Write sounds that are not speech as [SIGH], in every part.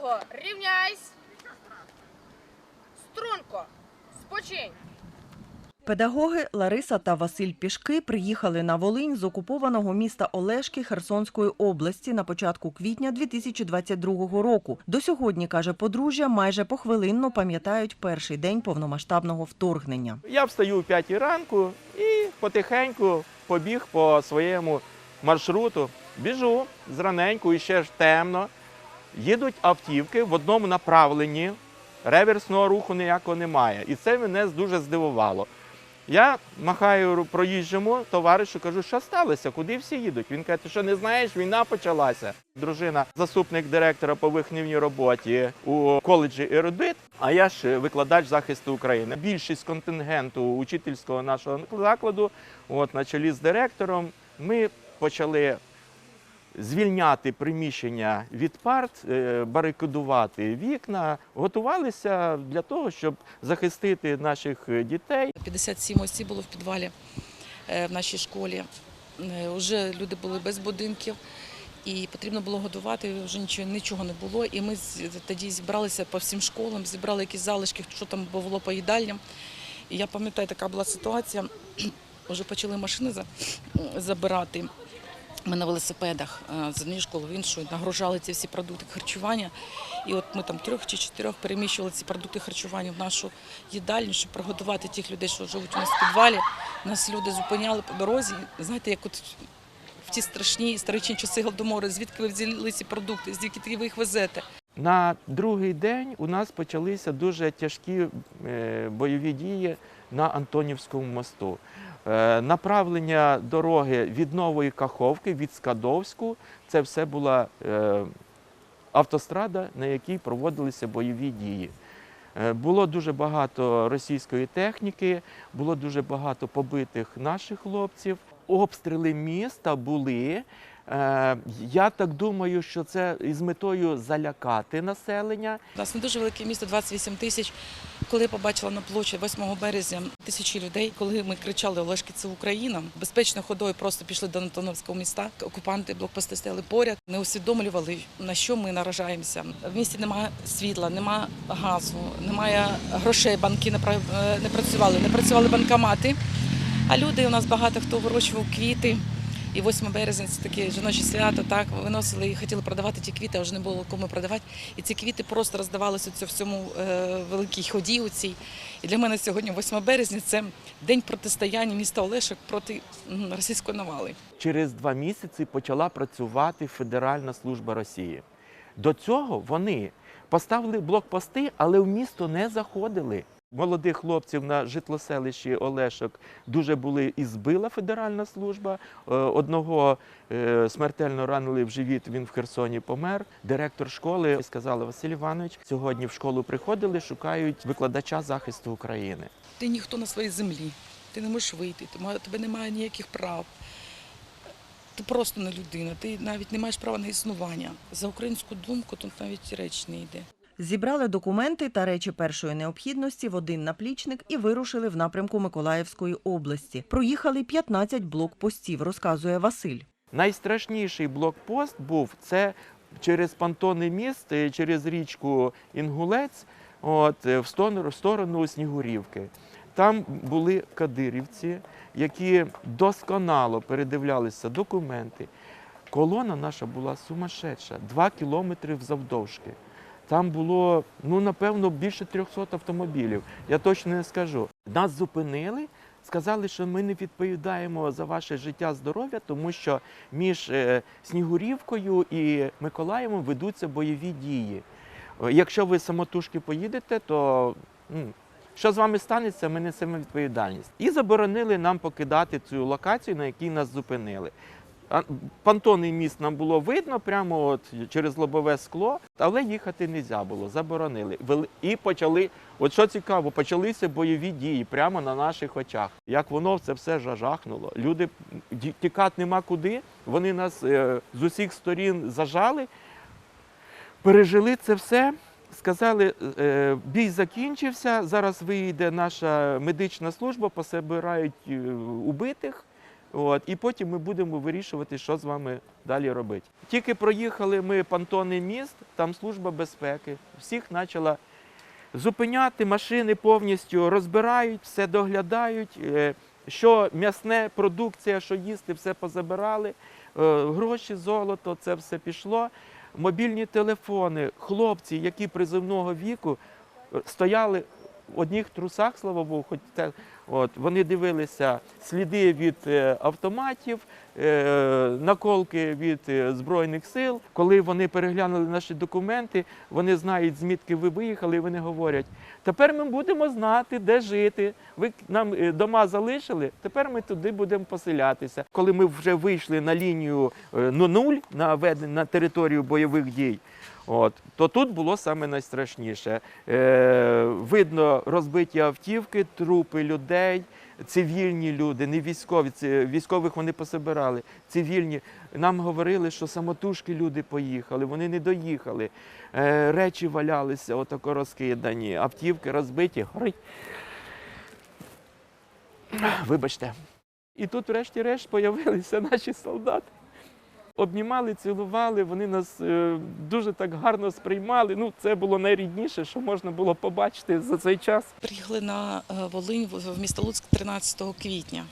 Довго рівняйсь. Струнко. Спочинь. Педагоги Лариса та Василь Пішки приїхали на Волинь з окупованого міста Олешки Херсонської області на початку квітня 2022 року. До сьогодні, каже подружжя, майже похвилинно пам'ятають перший день повномасштабного вторгнення. Я встаю о 5 ранку і потихеньку побіг по своєму маршруту. Біжу зраненьку і ще ж темно. Їдуть автівки в одному направленні, реверсного руху ніякого немає. І це мене дуже здивувало. Я махаю проїжджому товаришу, кажу, що сталося, куди всі їдуть. Він каже, ти що не знаєш, війна почалася. Дружина, заступник директора по виховній роботі у коледжі Ерудит, а я ж викладач захисту України. Більшість контингенту учительського нашого закладу, от на чолі з директором, ми почали звільняти приміщення від парт, е, барикадувати вікна, готувалися для того, щоб захистити наших дітей. 57 осіб було в підвалі е, в нашій школі. Е, Уже люди були без будинків. І потрібно було годувати, вже нічого, нічого не було. І ми тоді зібралися по всім школам, зібрали якісь залишки, що там було по їдальням. І я пам'ятаю, така була ситуація. [CLEARS THROAT] Вже почали машини забирати. Ми на велосипедах е, з однієї школи в іншу нагружали ці всі продукти харчування. І от ми там трьох чи чотирьох переміщували ці продукти харчування в нашу їдальню, щоб приготувати тих людей, що живуть у нас в підвалі. Нас люди зупиняли по дорозі. Знаєте, як от в ті страшні історичні часи голодомору, звідки ви взяли ці продукти, звідки ви їх везете. На другий день у нас почалися дуже тяжкі е, бойові дії на Антонівському мосту. Е, Направлення дороги від Нової Каховки, від Скадовську це все була е, автострада, на якій проводилися бойові дії. Е, Було дуже багато російської техніки, було дуже багато побитих наших хлопців. Обстріли міста були. Е, Я так думаю, що це із метою залякати населення. У нас не дуже велике місто, 28 тисяч. Коли я побачила на площі 8 березня тисячі людей, коли ми кричали Олешки, це Україна, безпечно ходою просто пішли до Антоновського міста. Окупанти блокпости стояли поряд, не усвідомлювали, на що ми наражаємося. В місті немає світла, немає газу, немає грошей. Банки е, не працювали, не працювали банкомати. А люди у нас багато хто вирощував квіти. І 8 березня це таке жіноче свято. Так виносили і хотіли продавати ті квіти, а вже не було кому продавати. І ці квіти просто роздавалися цьому всьому е, великій ході. У цій. І для мене сьогодні, 8 березня, це день протистояння міста Олешок проти російської навали. Через два місяці почала працювати Федеральна служба Росії. До цього вони поставили блокпости, але в місто не заходили. Молодих хлопців на житлоселищі Олешок дуже були і збила федеральна служба. Е, Одного е, смертельно ранили в живіт. Він в Херсоні помер. Директор школи сказала Василь Іванович, сьогодні в школу приходили, шукають викладача захисту України. Ти ніхто на своїй землі, ти не можеш вийти, тебе немає ніяких прав. Ти просто не людина, ти навіть не маєш права на існування. За українську думку тут навіть реч не йде. Зібрали документи та речі першої необхідності в один наплічник і вирушили в напрямку Миколаївської області. Проїхали 15 блокпостів, розказує Василь. Найстрашніший блокпост був це через понтонний міст, е, через річку Інгулець, от, е, в сторону, Снігурівки. Там були кадирівці, які досконало передивлялися документи. Колона наша була сумасшедша, 2 кілометри завдовжки. Там було, ну, напевно, більше 300 автомобілів. Я точно не скажу. Нас зупинили, сказали, що ми не відповідаємо за ваше життя, здоров'я, тому що між е, Снігурівкою і Миколаєвом ведуться бойові дії. Е, Якщо ви самотужки поїдете, то ну, що з вами станеться, ми несемо відповідальність. І заборонили нам покидати цю локацію, на якій нас зупинили. А, Понтонний міст нам було видно прямо от через лобове скло, але їхати не можна було, заборонили. І почали, от що цікаво, почалися бойові дії прямо на наших очах. Як воно це все жахнуло. Люди тікати нема куди. Вони нас е, з усіх сторін зажали, пережили це все. Сказали, е, бій закінчився. Зараз вийде наша медична служба, пособирають е, убитих. От, і потім ми будемо вирішувати, що з вами далі робити. Тільки проїхали ми понтонний міст, там служба безпеки. Всіх почала зупиняти машини повністю розбирають, все доглядають. Е, Що м'ясне продукція, що їсти, все позабирали. Е, Гроші, золото, це все пішло. Мобільні телефони, хлопці, які призивного віку е, стояли одних трусах, слава Богу, хоч це от вони дивилися сліди від е, автоматів, е, наколки від е, збройних сил. Коли вони переглянули наші документи, вони знають, звідки ви виїхали, і вони говорять: тепер ми будемо знати, де жити. Ви нам дома залишили, тепер ми туди будемо поселятися. Коли ми вже вийшли на лінію ну, нуль на на територію бойових дій. От, то тут було саме найстрашніше. Е, видно розбиті автівки, трупи людей, цивільні люди, не військові. Військових вони пособирали. Цивільні. Нам говорили, що самотужки люди поїхали, вони не доїхали. Е, речі валялися, отако розкидані, автівки розбиті. Горить. Вибачте. І тут, врешті-решт, появилися наші солдати. Обнімали, цілували, вони нас е, дуже так гарно сприймали. Ну, це було найрідніше, що можна було побачити за цей час. Приїхали на е, Волинь в місто Луцьк 13 квітня.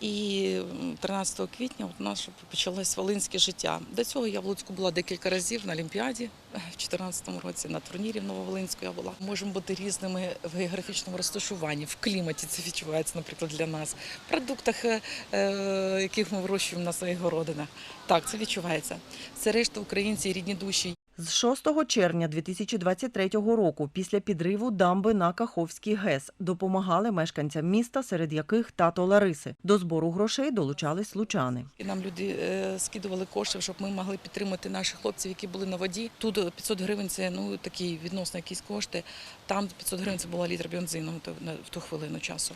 І 13 квітня от наше почалось волинське життя. До цього я в Луцьку була декілька разів на Олімпіаді е, в 2014 році, на турнірі в Нововолинську я була. Можемо бути різними в географічному розташуванні, в кліматі це відчувається, наприклад, для нас, в продуктах, е, е, яких ми вирощуємо на своїх городинах. Так, це відчувається. Це решта українці, рідні душі. З 6 червня 2023 року, після підриву дамби на Каховський ГЕС, допомагали мешканцям міста, серед яких тато Лариси. До збору грошей долучались лучани. І нам люди е, скидували кошти, щоб ми могли підтримати наших хлопців, які були на воді. Тут е, 500 гривень це ну такі відносно якісь кошти. Там 500 гривень це була літр бензину в ту- хвилину часу.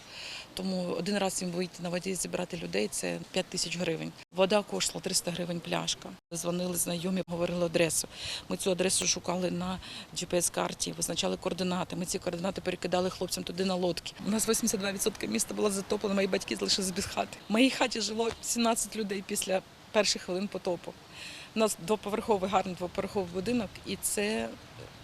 Тому один раз їм вийти на воді зібрати людей це 5 тисяч гривень. Вода коштувала 300 гривень пляшка. Дзвонили знайомі, говорили адресу. Ми цю адресу шукали на GPS-карті, визначали координати. Ми ці координати перекидали хлопцям туди на лодки. У нас 82% міста було затоплено, мої батьки залишились без хати. В моїй хаті жило 17 людей після перших хвилин потопу. У нас двоповерховий гарний двоповерховий будинок, і це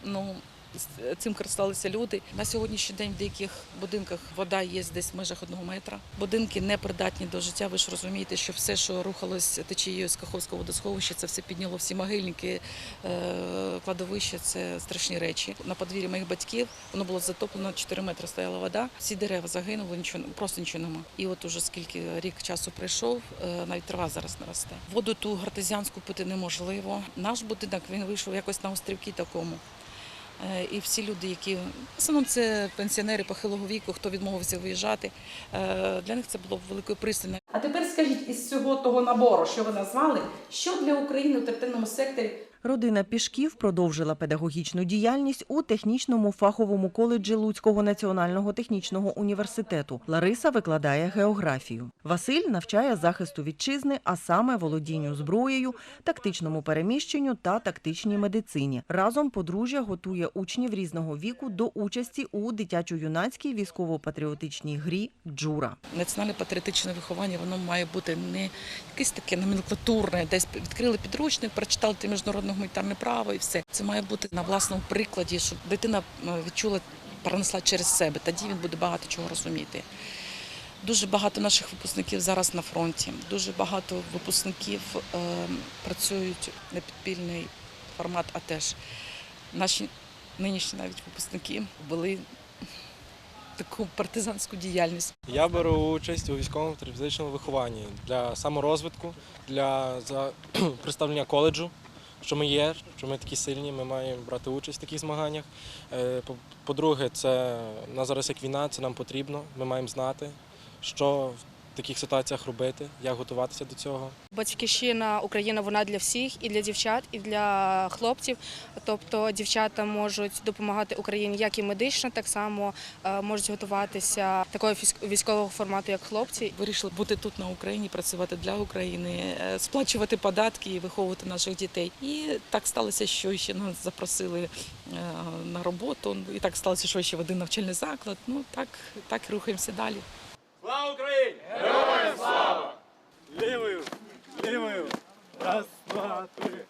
ну. З- Цим користалися люди. На сьогоднішній день в деяких будинках вода є десь в межах одного метра. Будинки не придатні до життя. Ви ж розумієте, що все, що рухалось течією з Каховського водосховища, це все підняло всі могильники, е, кладовища. Це страшні речі. На подвір'ї моїх батьків воно було затоплено 4 метри. Стояла вода. Всі дерева загинули, нічого просто нічого нема. І от уже скільки рік часу пройшов, е, навіть трава зараз не росте. Воду ту гартезіанську пити неможливо. Наш будинок він вийшов якось на острівки такому. Е, І всі люди, які в основному це пенсіонери похилого віку, хто відмовився виїжджати, е, для них це було великою пристань. А тепер скажіть із цього того набору, що ви назвали, що для України в третинному секторі Родина Пішків продовжила педагогічну діяльність у технічному фаховому коледжі Луцького національного технічного університету. Лариса викладає географію. Василь навчає захисту вітчизни, а саме володінню зброєю, тактичному переміщенню та тактичній медицині. Разом подружжя готує учнів різного віку до участі у дитячо-юнацькій військово-патріотичній грі Джура. Національне патріотичне виховання воно має бути не якесь таке номенклатурне, десь відкрили підручник, прочитали те міжнародне гуманітарне право і все. Це має бути на власному прикладі, щоб дитина е, відчула, пронесла через себе. Тоді він буде багато чого розуміти. Дуже багато наших випускників зараз на фронті. Дуже багато випускників е, працюють на підпільний формат, а теж наші нинішні навіть випускники вели таку партизанську діяльність. Я беру участь у військовому патріотичному вихованні для саморозвитку, для [CLEARS THROAT] представлення коледжу, що ми є, що ми такі сильні, ми маємо брати участь в таких змаганнях. Е, по- По-друге, це на зараз як війна, це нам потрібно. Ми маємо знати, що в таких ситуаціях робити, як готуватися до цього. Батьківщина Україна вона для всіх, і для дівчат, і для хлопців. Тобто дівчата можуть допомагати Україні як і медично, так само е, можуть готуватися такого військового формату, як хлопці. Вирішили бути тут на Україні, працювати для України, е, сплачувати податки і виховувати наших дітей. І так сталося, що ще нас запросили е, на роботу. І так сталося, що ще в один навчальний заклад. Ну так, так і рухаємося далі. Слава Україні! Героям слава! лівою, лівою. Раз, два, три.